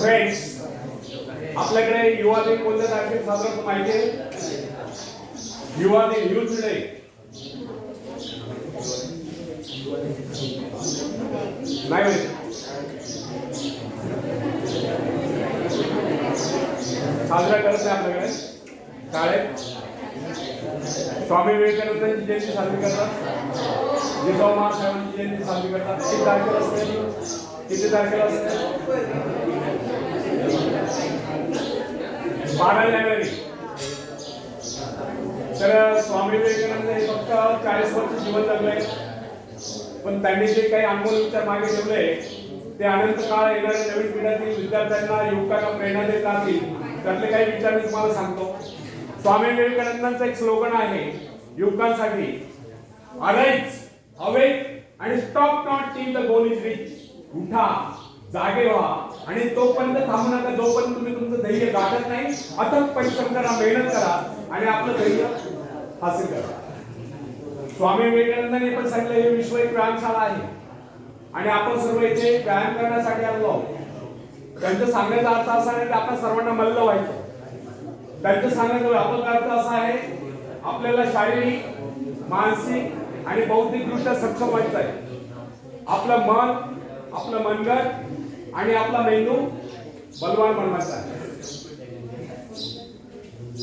Friends आपल्याकडे युवा दिन कोणत्या तारखेत साजरा होतो माहिती आहे? युवा दिन युथ डे नाही साजरा करत नाही आपल्याकडे. शाळेत स्वामी विवेकानंदांची जयंती साजरी करतात. जिजाऊ महासाहेबांची जयंती साजरी करतात. किती तारखेला असते? किती तारखेला असते? बारावी तर स्वामी विवेकानंद हे फक्त चाळीस वर्ष जीवन जगले पण त्यांनी जे काही अनमोल विचार मागे ठेवले ते अनंत काळ येणाऱ्या नवीन पिढ्यातील विद्यार्थ्यांना युवकांना प्रेरणा देत राहतील त्यातले काही विचार मी तुम्हाला सांगतो. स्वामी विवेकानंदांचा एक स्लोगन आहे युवकांसाठी अराईज अवेक आणि stop not till the goal is reach उठा जागे व्हा. आणि तोपर्यंत थांबू नका. जोपर्यंत तुम्ही तुमचं धैर्य गाठत नाही अथक परिश्रम करा मेहनत करा आणि आपलं धैर्य हासिल करा. स्वामी विवेकानंदांनी पण सांगितलं हे विश्व एक व्यायामशाळा आहे. आणि आपण सर्व इथे व्यायाम करण्यासाठी आलो आहोत. त्यांचं सांगण्याचा अर्थ असा आहे की आपण सर्वांना मल्ल व्हायचं. त्यांचं सांगण्याचा व्यापक अर्थ असा आहे आपल्याला शारीरिक मानसिक आणि बौद्धिकदृष्ट्या सक्षम व्हायचं आहे. आपलं मन आपलं मनगट आणि आपला मेंदू बलवान बनवायचा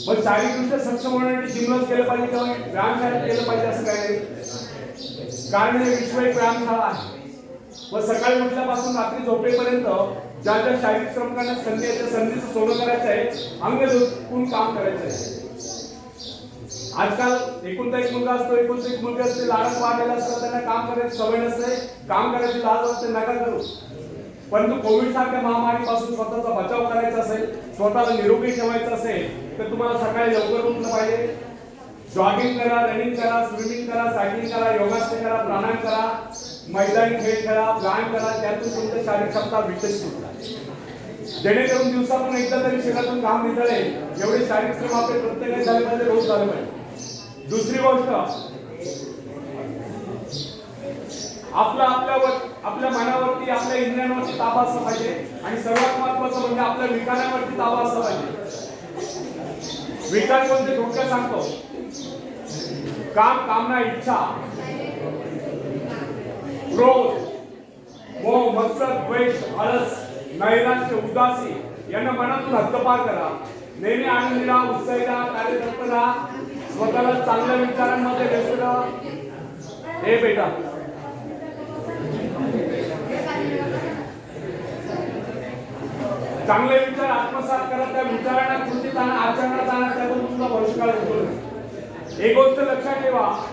पण शारीरिक शारीरिकदृष्ट्या सक्षम होण्यासाठी जिमलाच केलं पाहिजे किंवा व्यायामशाळेत केलं पाहिजे असं काय नाही. कारण हे विश्व एक व्यायामशाळा आहे. व सकाळी उठल्यापासून रात्री झोपेपर्यंत ज्या ज्या शारीरिक श्रम करण्यास संधी आहे त्या संधीचं सोनं करायचं आहे अंग झोपून काम करायचं आहे. आजकाल एकूणता एक मुलगा असतो एकुलता एक मुलगी असते लाडच वाढलेला असतो त्यांना काम करायची सवय नसते काम करायची लाज असते नका करू. परंतु कोविड सारख्या महामारीपासून स्वतःचा बचाव करायचा असेल स्वतःला निरोगी ठेवायचं असेल तर तुम्हाला सकाळी लवकर उठलं पाहिजे. जॉगिंग करा रनिंग करा स्विमिंग करा सायकलिंग करा योगासन करा प्राणायाम करा मैदानी खेळ खेळा व्यायाम करा त्यातून तुमचं शारीरिक क्षमता विकसित होतात जेणेकरून दिवसातून एकदा तरी शरीरातून घाम निघाले एवढे शारीरिक श्रम आपले प्रत्येकाने झाले पाहिजे रोज झाले पाहिजे. दुसरी गोष्ट आपला आपल्यावर आपल्या मनावरती आपल्या इंद्रियांवरती ताबा असला पाहिजे. आणि सर्वात महत्वाचं म्हणजे आपल्या विकारांवरती ताबा असला पाहिजे. विकार कोणते? धोक्या सांगतो. काम कामना इच्छा. क्रोध मोह मत्सर द्वेष आळस नैराश्य उदासी यांना मनातून हद्दपार करा. नेहमी आनंदी राहा उत्साही राहा कार्यतत्पर राहा. स्वतःला चांगल्या विचारांमध्ये व्यस्त राहा. हे बेटा. चांगले विचार आत्मसात करा त्या विचारांना कृतीत आणा आचरणात आणा त्यातून तुमचा भविष्यकाळ होतो. एक गोष्ट लक्षात ठेवा.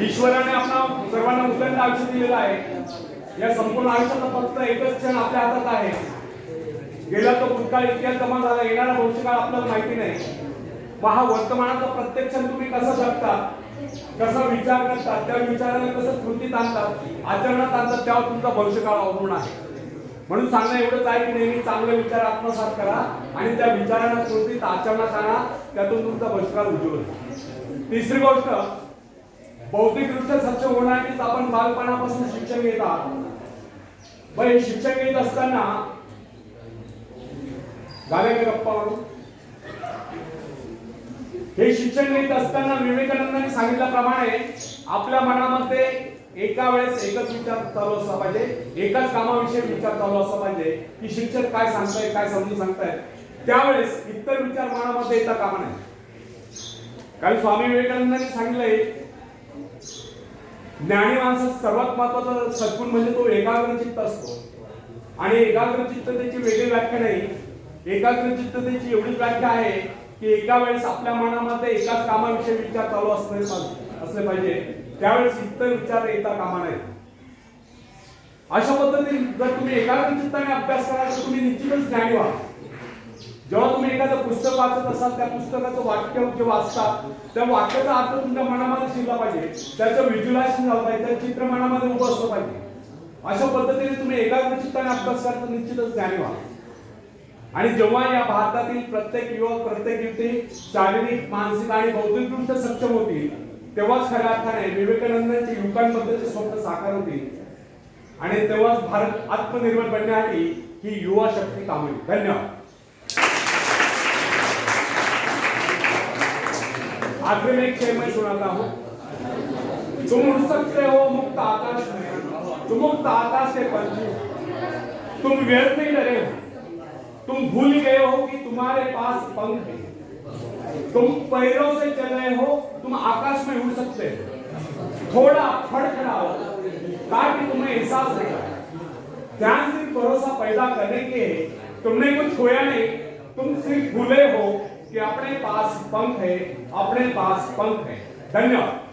ईश्वराने आपला सर्वांना उदंड आयुष्य दिलेलं आहे. या संपूर्ण आयुष्याचा फक्त एकच क्षण आपल्या हातात आहे. गेला तो भूतकाळ इतिहास जमा झाला येणारा भविष्यकाळ आपल्याला माहिती नाही. मग हा वर्तमानाचा प्रत्येक क्षण तुम्ही कसा जगता? कसा विचार करता? त्या विचाराने कसं कृतीत आणतात आचरणात आणतात त्यावर तुमचा भविष्यकाळ अवलंबून आहे. म्हणून सांगणं एवढंच आहे की नेहमी चांगले विचार आत्मसात करा आणि त्या विचारांना कृतीत आचरणात आणा त्यातून तुमचा बहिष्कार उज्ज्वल होईल. तिसरी गोष्ट बौद्धिकदृष्ट्या सक्षम होण्यासाठी आपण बालपणापासून शिक्षण घेतात पण हे शिक्षण घेत असताना झाले गप्पा हे शिक्षण घेत असताना विवेकानंदांनी सांगितल्याप्रमाणे आपल्या मनामध्ये एका वेळेस एकच विचार चालू असला पाहिजे. एकाच कामाविषयी विचार चालू असला पाहिजे की शिक्षक काय सांगताय काय समजून सांगताय त्यावेळेस इतर विचार मनामध्ये येता कामा नाही कारण स्वामी विवेकानंदांनी सांगितलंय ज्ञानी माणसाचा सर्वात महत्त्वाचा सद्गुण म्हणजे तो एकाग्र चित्त असतो. आणि एकाग्र चित्ततेची वेगळी व्याख्या नाही. एकाग्र चित्ततेची एवढीच व्याख्या आहे की एका वेळेस आपल्या मनामध्ये एकाच कामाविषयी विचार चालू असले असले पाहिजे. त्यावेळेस इतर विचार येता कामा नये. अशा पद्धतीने जर तुम्ही एकाग्रचित्ताने अभ्यास कराल तर तुम्ही निश्चितच ज्ञानी व्हा. जेव्हा तुम्ही एखादं पुस्तक वाचत असाल त्या पुस्तकाचं वाक्य जे वाचता त्या वाक्याचा अर्थ तुमच्या मनामध्ये शिरला पाहिजे. त्याचं व्हिज्युलायझेशन झालं पाहिजे त्या चित्र मनामध्ये उभं असलं पाहिजे. अशा पद्धतीने तुम्ही एकाग्रचित्ताने अभ्यास कराल तर निश्चितच ज्ञानी व्हा. आणि जेव्हा या भारतातील प्रत्येक युवक प्रत्येक युवती शारीरिक मानसिक आणि बौद्धिकदृष्ट्या सक्षम होतील तेव्हाच खऱ्या अर्थाने विवेकानंदांचे युवकांबद्दलचे स्वप्न साकार होतील आणि तेव्हाच भारत आत्मनिर्भर बनण्यासाठी ही युवा शक्ती काम होईल धन्यवाद. आखिर में एक शेर मैं सुनाता हूँ तुम उड़ सकते हो मुक्त आकाश में तुम मुक्त आकाश के पंछी तुम व्यर्थ नहीं डरे हो तुम भूल गए हो कि तुम्हारे पास पंख है. तुम पैरों से चल रहे हो, तुम आकाश में उड़ सकते हो। थोड़ा फड़फड़ाओ ताकि तुम्हें एहसास होगा ध्यान सिर्फ़ भरोसा पैदा करने के तुमने कुछ खोया नहीं। तुम सिर्फ़ भूले हो कि अपने पास पंख है, अपने पास पंख है। धन्यवाद।